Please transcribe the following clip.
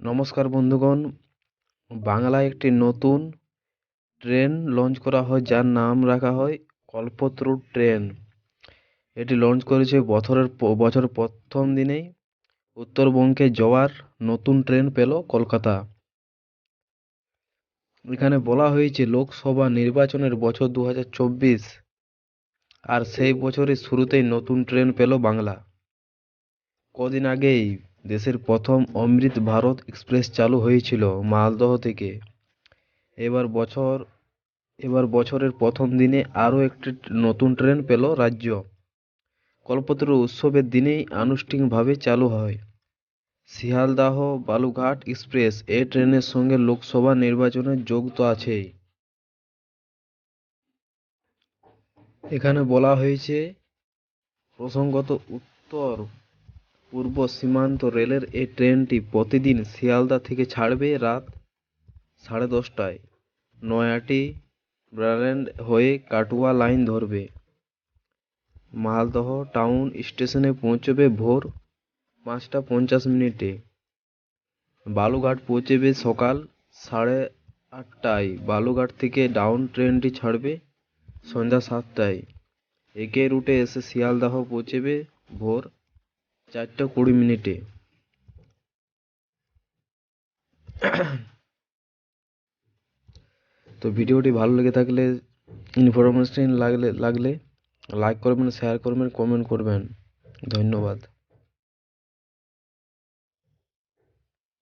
নমস্কার বন্ধুগণ। বাংলায় একটি নতুন ট্রেন লঞ্চ করা হয়, যার নাম রাখা হয় কল্পতরু ট্রেন। এটি লঞ্চ করেছে বছরের বছর প্রথম দিনেই উত্তরবঙ্গে যাওয়ার নতুন ট্রেন পেল কলকাতা। এখানে বলা হয়েছে লোকসভা নির্বাচনের বছর দু হাজার চব্বিশ, আর সেই বছরের শুরুতেই নতুন ট্রেন পেল বাংলা। কদিন আগেই দেশের প্রথম অমৃত ভারত এক্সপ্রেস চালু হয়েছিল মালদহ থেকে। এবার বছর, এবার বছরের প্রথম দিনে আরও একটি নতুন ট্রেন পেল রাজ্য। কল্পতরু উৎসবের দিনেই আনুষ্ঠানিকভাবে চালু হয়। শিয়ালদাহ বালুঘাট এক্সপ্রেস এ ট্রেনের সঙ্গে লোকসভা নির্বাচনের যোগ তো আছেই। এখানে বলা হয়েছে, প্রসঙ্গত উত্তর পূর্ব সীমান্ত রেলের এই ট্রেনটি প্রতিদিন শিয়ালদা থেকে ছাড়বে রাত সাড়ে দশটায়। নয়াটি ব্রাল্যান্ড হয়ে কাটুয়া লাইন ধরবে। মালদহ টাউন স্টেশনে পৌঁছবে ভোর পাঁচটা পঞ্চাশ মিনিটে। বালুঘাট পৌঁছবে সকাল সাড়ে আটটায়। বালুঘাট থেকে ডাউন ট্রেনটি ছাড়বে সন্ধ্যা সাতটায়। একে রুটে এসে শিয়ালদাহ পৌঁছবে ভোর চারটে কুড়ি মিনিটে। তো ভিডিওটি ভালো লেগে থাকলে ইনফরমেশন লাগলে লাগলে লাইক করবেন শেয়ার করবেন কমেন্ট করবেন। ধন্যবাদ।